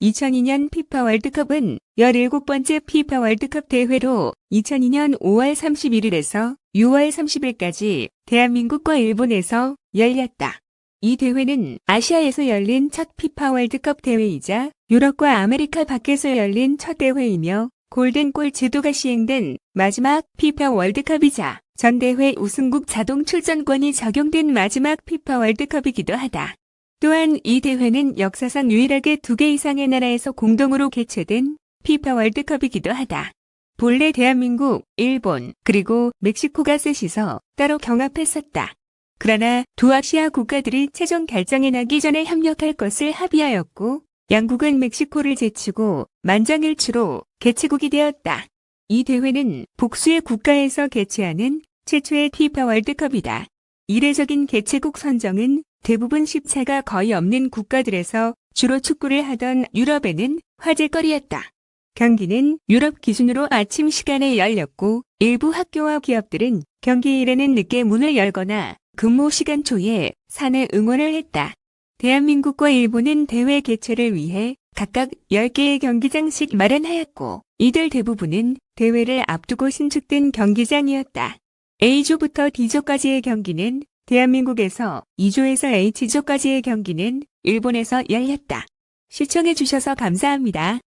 2002년 피파 월드컵은 17번째 피파 월드컵 대회로 2002년 5월 31일에서 6월 30일까지 대한민국과 일본에서 열렸다. 이 대회는 아시아에서 열린 첫 피파 월드컵 대회이자 유럽과 아메리카 밖에서 열린 첫 대회이며 골든골 제도가 시행된 마지막 피파 월드컵이자 전 대회 우승국 자동 출전권이 적용된 마지막 피파 월드컵이기도 하다. 또한 이 대회는 역사상 유일하게 두 개 이상의 나라에서 공동으로 개최된 피파 월드컵이기도 하다. 본래 대한민국, 일본, 그리고 멕시코가 셋이서 따로 경합했었다. 그러나 두 아시아 국가들이 최종 결정에 나기 전에 협력할 것을 합의하였고 양국은 멕시코를 제치고 만장일치로 개최국이 되었다. 이 대회는 복수의 국가에서 개최하는 최초의 피파 월드컵이다. 이례적인 개최국 선정은 대부분 시차가 거의 없는 국가들에서 주로 축구를 하던 유럽에는 화제거리였다. 경기는 유럽 기준으로 아침 시간에 열렸고 일부 학교와 기업들은 경기일에는 늦게 문을 열거나 근무 시간 초에 산에 응원을 했다. 대한민국과 일본은 대회 개최를 위해 각각 10개의 경기장씩 마련하였고 이들 대부분은 대회를 앞두고 신축된 경기장이었다. A조부터 D조까지의 경기는 대한민국에서 2조에서 H조까지의 경기는 일본에서 열렸다. 시청해주셔서 감사합니다.